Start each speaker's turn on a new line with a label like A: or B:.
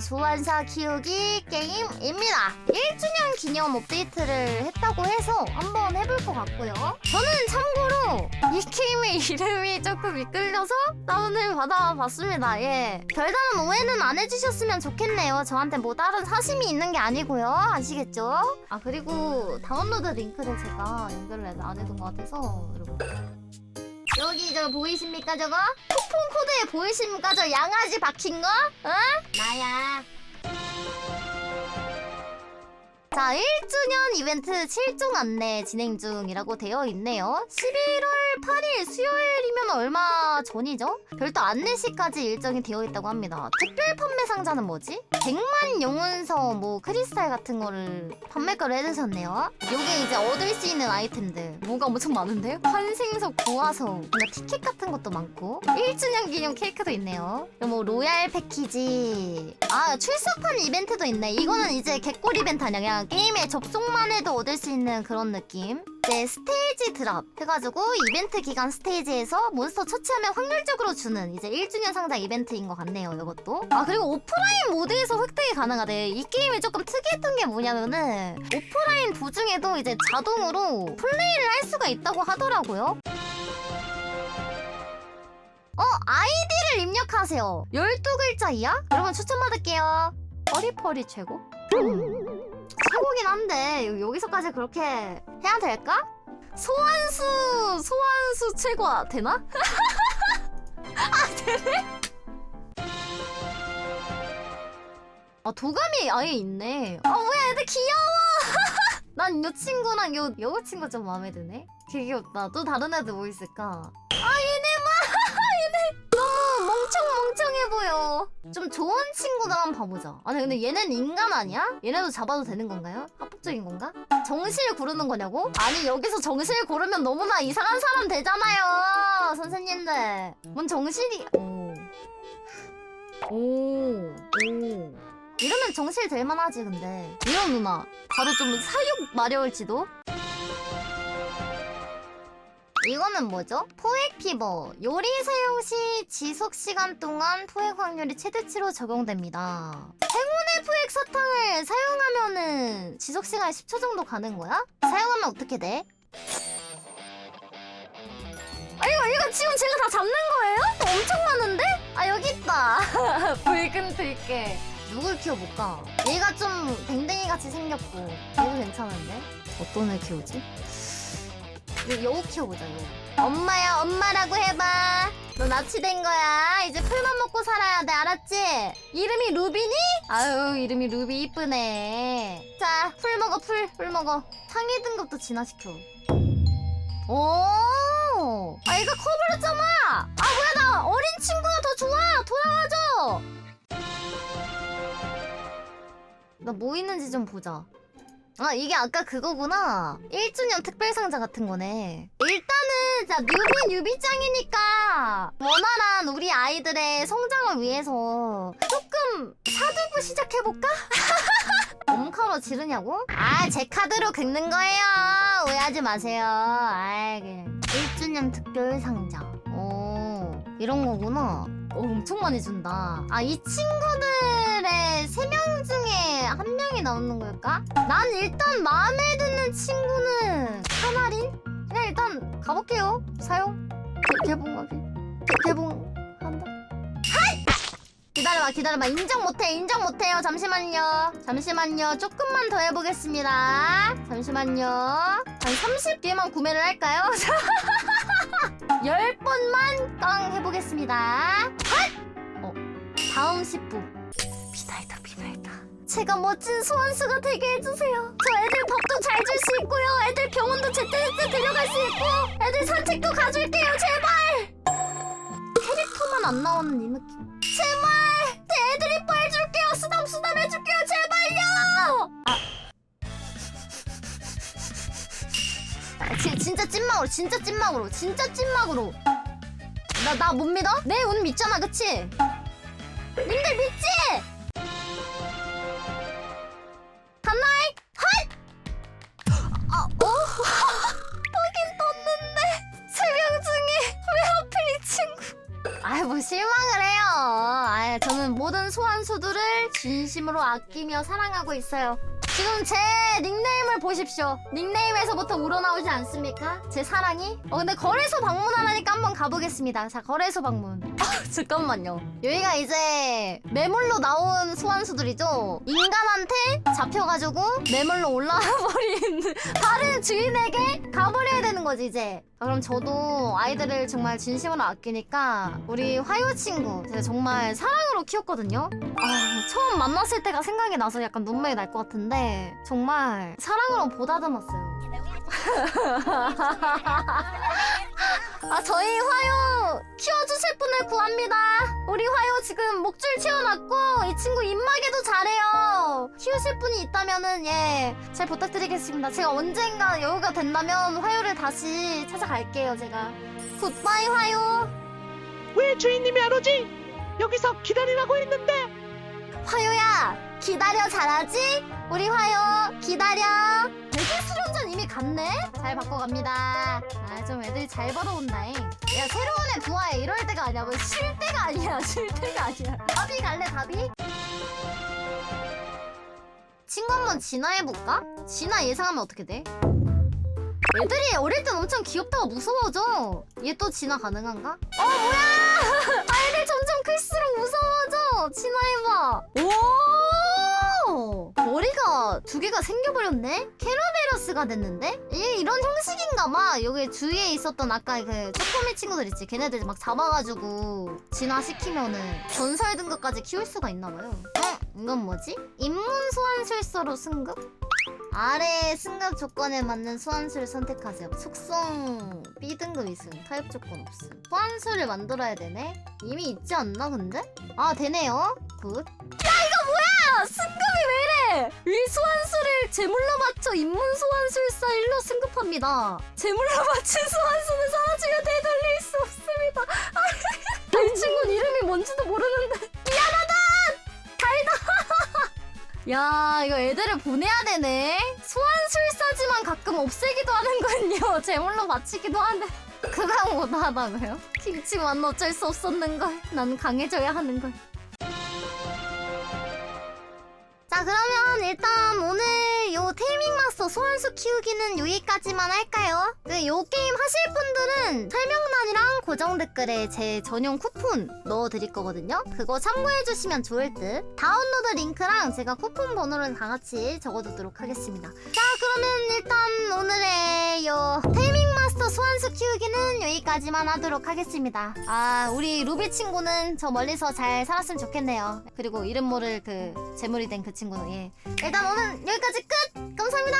A: 소환사 키우기 게임입니다. 1주년 기념 업데이트를 했다고 해서 한번 해볼 것 같고요. 저는 참고로 이 게임의 이름이 조금 이끌려서 다운을 받아봤습니다. 예. 별다른 오해는 안 해주셨으면 좋겠네요. 저한테 뭐 다른 사심이 있는 게 아니고요. 아시겠죠? 아 그리고 다운로드 링크를 제가 연결을 안 해둔 것 같아서 여러분. 여기 저 보이십니까 저거? 쿠폰 코드에 보이십니까 저 양아지 박힌 거? 어? 나야. 자, 1주년 이벤트 7종 안내 진행 중이라고 되어 있네요. 11월 8일 수요일이면 얼마 전이죠? 별도 안내시까지 일정이 되어 있다고 합니다. 특별 판매 상자는 뭐지? 100만 영혼서 뭐 크리스탈 같은 거를 판매가를 해주셨네요. 요게 이제 얻을 수 있는 아이템들. 뭐가 엄청 많은데요? 환생석, 구화석, 뭔가 티켓 같은 것도 많고 1주년 기념 케이크도 있네요. 뭐 로얄 패키지. 아 출석판 이벤트도 있네. 이거는 이제 개꿀 이벤트 아니야. 그냥 게임에 접속만 해도 얻을 수 있는 그런 느낌. 이제 스테이지 드랍 해가지고 이벤트 기간 스테이지에서 몬스터 처치하면 확률적으로 주는 이제 1주년 상자 이벤트인 것 같네요. 이것도. 아 그리고 오프라인 모드에서 획득이 가능하대. 이 게임이 조금 특이했던 게 뭐냐면은 오프라인 도중에도 이제 자동으로 플레이를 할 수가 있다고 하더라고요. 어 아이디를 입력하세요. 12글자이야? 여러분 추천받을게요. 퍼리퍼리 최고? 음. 최고긴 한데 여- 여기서까지 그렇게 해야 될까? 소환수 소환수 최고 되나? 아 되네? 아 도감이 아예 있네. 아 뭐야 애들 귀여워. 난 요 친구랑 요 여우 친구 좀 마음에 드네. 되게 귀엽다. 또 다른 애들 뭐 있을까? 아 좀 좋은 친구들 한번 봐보자. 아니 근데 얘네는 인간 아니야? 얘네도 잡아도 되는 건가요? 합법적인 건가? 정실 고르는 거냐고? 아니 여기서 정실 고르면 너무나 이상한 사람 되잖아요 선생님들 뭔 정실이 오. 오. 오. 이러면 정실 될 만하지 근데 이런 누나 바로 좀 사육 마려울지도 이거는 뭐죠? 포획 피버. 요리 사용 시 지속 시간 동안 포획 확률이 최대치로 적용됩니다. 행운의 포획 사탕을 사용하면은 지속 시간 10초 정도 가는 거야? 사용하면 어떻게 돼? 아 이거 이거 지금 제가 다 잡는 거예요? 엄청 많은데? 아 여기 있다. 붉은 들깨. 누굴 키워볼까? 얘가 좀 댕댕이 같이 생겼고 얘도 괜찮은데? 어떤 애 키우지? 여- 여우 키워보자 여우 엄마야 엄마라고 해봐. 너 납치된 거야. 이제 풀만 먹고 살아야 돼 알았지? 이름이 루비니? 아유 이름이 루비 이쁘네. 자 풀 먹어 풀 풀 먹어. 상위 등급도 진화시켜. 오! 아 얘가 커버렸잖아! 아 뭐야 나 어린 친구가 더 좋아! 돌아와줘! 나 뭐 있는지 좀 보자 아 이게 아까 그거구나. 1주년 특별 상자 같은 거네. 일단은 자 뉴비 뉴비짱이니까 원활한 우리 아이들의 성장을 위해서 조금 사두고 시작해볼까? 엄카로 지르냐고? 아 제 카드로 긁는 거예요. 오해하지 마세요. 아이 그냥 1주년 특별 상자. 오 이런 거구나. 어, 엄청 많이 준다. 아 이 친구들의 나오는 걸까? 난 일단 마음에 드는 친구는 카나린? 그냥 일단 가볼게요. 사용. 개, 개봉하기. 개, 개봉한다. 하이! 기다려봐, 기다려봐. 인정 못해, 인정 못해요. 잠시만요. 잠시만요. 조금만 더 해보겠습니다. 잠시만요. 한 30개만 구매를 할까요? 10번만 깡 해보겠습니다. 핫! 어, 다음 10분. 제가 멋진 소환수가 되게 해주세요. 저 애들 밥도 잘 줄 수 있고요. 애들 병원도 제때제때 데려갈 수 있고, 애들 산책도 가줄게요. 제발. 캐릭터만 안 나오는 이 느낌. 제발. 내 애들 이뻐 해줄게요. 수담 수담 해줄게요. 제발요. 아, 지, 진짜 찐막으로, 진짜 찐막으로, 진짜 찐막으로. 나 나 못 믿어? 내 운 믿잖아, 그치? 님들 믿지? 실망을 해요. 정말 저는 모든 소환수들을 진심으로 아끼며 사랑하고 있어요. 지금 제 닉네임을 보십시오. 닉네임에서부터 우러나오지 않습니까? 제 사랑이? 어 근데 거래소 방문하라니까 한번 가보겠습니다. 자 거래소 방문. 아 잠깐만요. 여기가 이제 매물로 나온 소환수들이죠. 인간한테 잡혀가지고 매물로 올라와 버린 다른 주인에게 되는 거지 이제. 아, 그럼 저도 아이들을 정말 진심으로 아끼니까 우리 화요 친구 제가 정말 사랑으로 키웠거든요. 아, 처음 만났을 때가 생각이 나서 약간 눈물이 날 것 같은데 정말 사랑으로 보다듬었어요. 아 저희 화요 키워주실 분을 구합니다. 우리 화요 지금 목줄 채워놨고 이 친구 입마개도 잘해요. 키우실 분이 있다면은 예잘 부탁드리겠습니다. 제가 언젠가 여유가 된다면 화요를 다시 찾아갈게요. 제가 굿바이 화요.
B: 왜 주인님이 안 오지? 여기서 기다리라고 했는데
A: 화요야 기다려 잘하지? 우리 화요 기다려 이미 갔네? 잘 바꿔갑니다 아 좀 애들이 잘 벌어온다잉 야 새로운 애 부화해 이럴 때가 아니야 뭐 쉴 때가 아니야 쉴 때가 아니야 답이 갈래 답이? 친구 한번 진화해볼까? 진화 예상하면 어떻게 돼? 애들이 어릴 땐 엄청 귀엽다가 무서워져 얘 또 진화 가능한가? 어 뭐야 아이들 점점 클수록 무서워져 진화해봐 오 머리가 두 개가 생겨버렸네 캐러베러스가 됐는데 이게 이런 형식인가 봐 여기 주위에 있었던 아까 그 쪼꼬미 친구들 있지 걔네들 막 잡아가지고 진화시키면은 전설 등급까지 키울 수가 있나 봐요 어? 이건 뭐지? 입문 소환술사로 승급? 아래 승급 조건에 맞는 소환수를 선택하세요. 속성 B등급 이승, 타입 조건 없음. 소환수를 만들어야 되네? 이미 있지 않나 근데? 아 되네요. 굿. 야 이거! 승급이 왜 이래! 이 소환수를 제물로 맞춰 입문 소환술사 1로 승급합니다. 제물로 맞춘 소환수는 사라지면 되돌릴 수 없습니다. 이 친구는 이름이 뭔지도 모르는데 야 이거 애들을 보내야 되네 소환술사지만 가끔 없애기도 하는군요 제물로 바치기도 하네 그강 못하다고요? 킹치만 어쩔 수 없었는걸 난 강해져야 하는걸 자 그러면 일단 오늘 요 테이밍 마스터 소환수 키우기는 여기까지만 할까요? 그 요 게임 하실 분들은 설명란이랑 고정 댓글에 제 전용 쿠폰 넣어드릴 거거든요. 그거 참고해주시면 좋을 듯. 다운로드 링크랑 제가 쿠폰 번호를 다 같이 적어두도록 하겠습니다. 자 그러면 일단 오늘의 요 테이밍 마스터 소환수 키우기는 여기까지만 하도록 하겠습니다. 아 우리 루비 친구는 저 멀리서 잘 살았으면 좋겠네요. 그리고 이름 모를 그 재물이 된 그 친구는 예. 일단 오늘 여기까지 끝. 감사합니다.